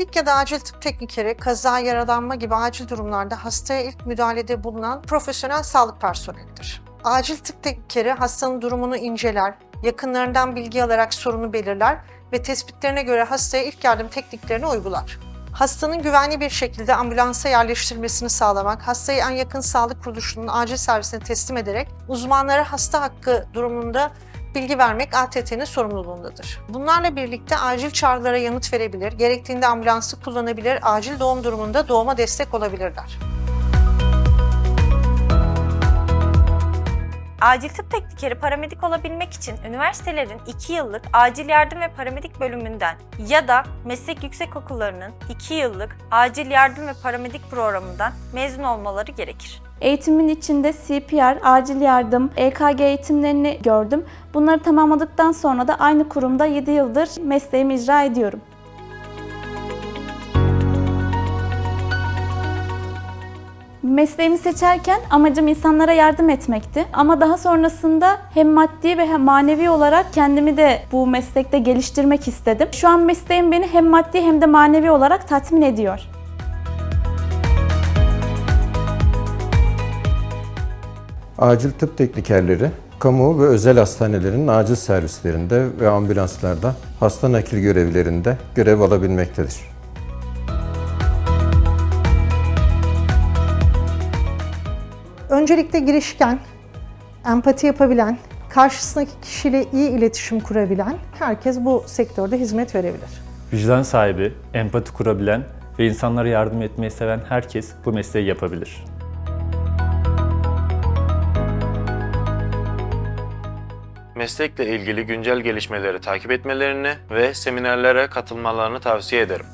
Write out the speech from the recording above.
Paramedik ya da acil tıp teknikeri, kaza, yaralanma gibi acil durumlarda hastaya ilk müdahalede bulunan profesyonel sağlık personelidir. Acil tıp teknikeri hastanın durumunu inceler, yakınlarından bilgi alarak sorunu belirler ve tespitlerine göre hastaya ilk yardım tekniklerini uygular. Hastanın güvenli bir şekilde ambulansa yerleştirilmesini sağlamak, hastayı en yakın sağlık kuruluşunun acil servisine teslim ederek uzmanlara hasta hakkı durumunda bilgi vermek ATT'nin sorumluluğundadır. Bunlarla birlikte acil çağrılara yanıt verebilir, gerektiğinde ambulansı kullanabilir, acil doğum durumunda doğuma destek olabilirler. Acil tıp teknikeri paramedik olabilmek için üniversitelerin 2 yıllık acil yardım ve paramedik bölümünden ya da meslek yüksekokullarının 2 yıllık acil yardım ve paramedik programından mezun olmaları gerekir. Eğitimin içinde CPR, acil yardım, EKG eğitimlerini gördüm. Bunları tamamladıktan sonra da aynı kurumda 7 yıldır mesleğimi icra ediyorum. Mesleğimi seçerken amacım insanlara yardım etmekti. Ama daha sonrasında hem maddi ve hem manevi olarak kendimi de bu meslekte geliştirmek istedim. Şu an mesleğim beni hem maddi hem de manevi olarak tatmin ediyor. Acil tıp teknikerleri, kamu ve özel hastanelerin acil servislerinde ve ambulanslarda hasta nakil görevlerinde görev alabilmektedir. Öncelikle girişken, empati yapabilen, karşısındaki kişiyle iyi iletişim kurabilen herkes bu sektörde hizmet verebilir. Vicdan sahibi, empati kurabilen ve insanlara yardım etmeyi seven herkes bu mesleği yapabilir. Meslekle ilgili güncel gelişmeleri takip etmelerini ve seminerlere katılmalarını tavsiye ederim.